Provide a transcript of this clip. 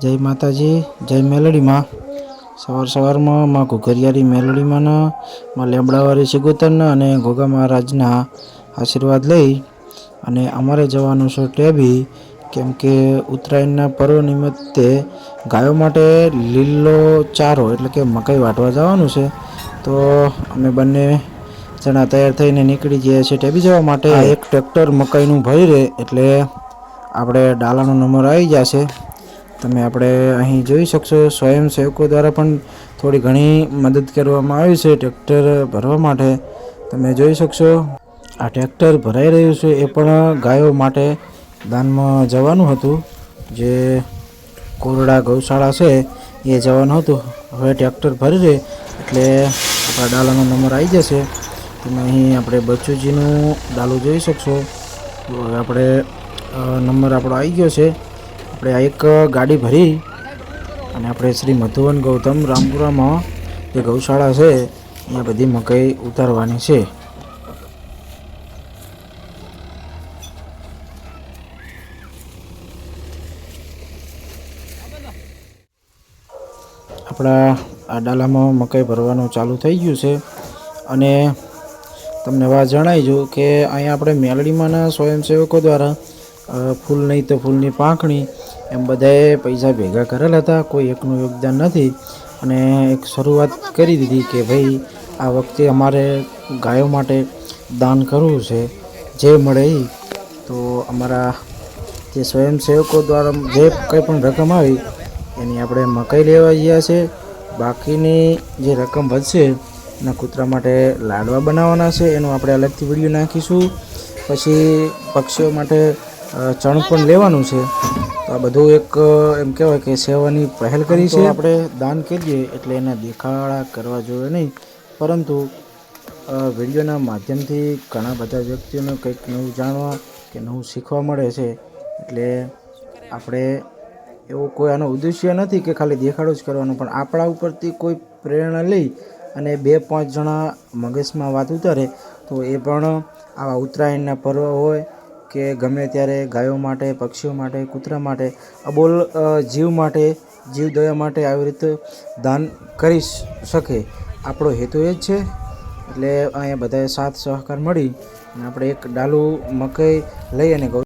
જય માતાજી, જય મેલડીમાં. સવાર સવારમાં માં ઘુઘરિયારી મેલડીમાંના માં લેમડાવાળી સિગોતરના અને ગોગા મહારાજના આશીર્વાદ લઈ અને અમારે જવાનું છે ટેબી, કેમ કે ઉત્તરાયણના પર્વ નિમિત્તે ગાયો માટે લીલો ચારો એટલે કે મકાઈ વાટવા જવાનું છે. તો અમે બંને જણા તૈયાર થઈને નીકળી ગયા છે ટેબી જવા માટે. એક ટ્રેક્ટર મકાઈનું ભરી રહે એટલે આપણે ડાલાનો નંબર આવી જશે તમે આપણે અહીં જોઈ શકશો, સ્વયંસેવકો દ્વારા પણ થોડી ઘણી મદદ કરવામાં આવી છે, ટ્રેક્ટર ભરવા માટે. તમે જોઈ શકશો, આ ટ્રેક્ટર ભરાઈ રહ્યું છે, એ પણ ગાયો માટે દાનમાં જવાનું હતું. જે કોરડા ગૌશાળા છે, એ જવાનું હતું. હવે ટ્રેક્ટર ભરી રહે, એટલે આપણા ડાલાનો નંબર આવી જશે. તમે અહીં આપણે બચુજીનું ડાલું જોઈ શકશો. તો હવે આપણે નંબર આપણો આવી ગયો છે. આપણે આ એક ગાડી ભરી અને આપણે શ્રી મધુવન ગૌતમ રામપુરામાં જે ગૌશાળા છે, અહીંયા બધી મકાઈ ઉતારવાની છે. આપણા આ ડાલામાં મકાઈ ભરવાનું ચાલુ થઈ ગયું છે અને તમને વાત જણાવી જો કે અહીંયા આપણે મેલડીમાંના સ્વયંસેવકો દ્વારા ફૂલ નહીં તો ફૂલની પાંખણી. એમ બધાએ પૈસા ભેગા કરેલા હતા, કોઈ એકનું યોગદાન નથી. અને એક શરૂઆત કરી દીધી કે ભાઈ, આ વખતે અમારે ગાયો માટે દાન કરવું છે, જે મળે એ તો અમારા જે સ્વયંસેવકો દ્વારા જે કંઈ પણ રકમ આવી, એની આપણે મકાઈ લેવા ગયા છે. બાકીની જે રકમ વધશે, એના કૂતરા માટે લાડવા બનાવવાના છે, એનો આપણે અલગથી વીડિયો નાખીશું. પછી પક્ષીઓ માટે ચણ પણ લેવાનું છે. તો આ બધું એક એમ કહેવાય કે સેવાની પહેલ કરી છે. આપણે દાન કરીએ એટલે એના દેખાડા કરવા જોઈએ નહીં. પરંતુ વિડીયોના માધ્યમથી ઘણા બધા વ્યક્તિઓને કંઈક નવું જાણવા કે નવું શીખવા મળે છે. એટલે આપણે એવો કોઈ આનો ઉદ્દેશ્ય નથી કે ખાલી દેખાડો જ કરવાનો પણ આપણા ઉપરથી કોઈ પ્રેરણા લઈ અને બે પાંચ જણા મગજમાં વાત ઉતારે તો એ પણ આવા ઉત્તરાયણના પર્વ હોય કે ગમે ત્યારે ગાયો માટે, પક્ષીઓ માટે, કૂતરા માટે, અબોલ જીવ માટે જીવ દયા માટે આવી રીતે દાન કરી શકે. આપણો હેતુ એ જ છે. એટલે અહીંયા બધાએ સાથ સહકાર મળી અને આપણે એક ડાલું મકાઈ લઈ અને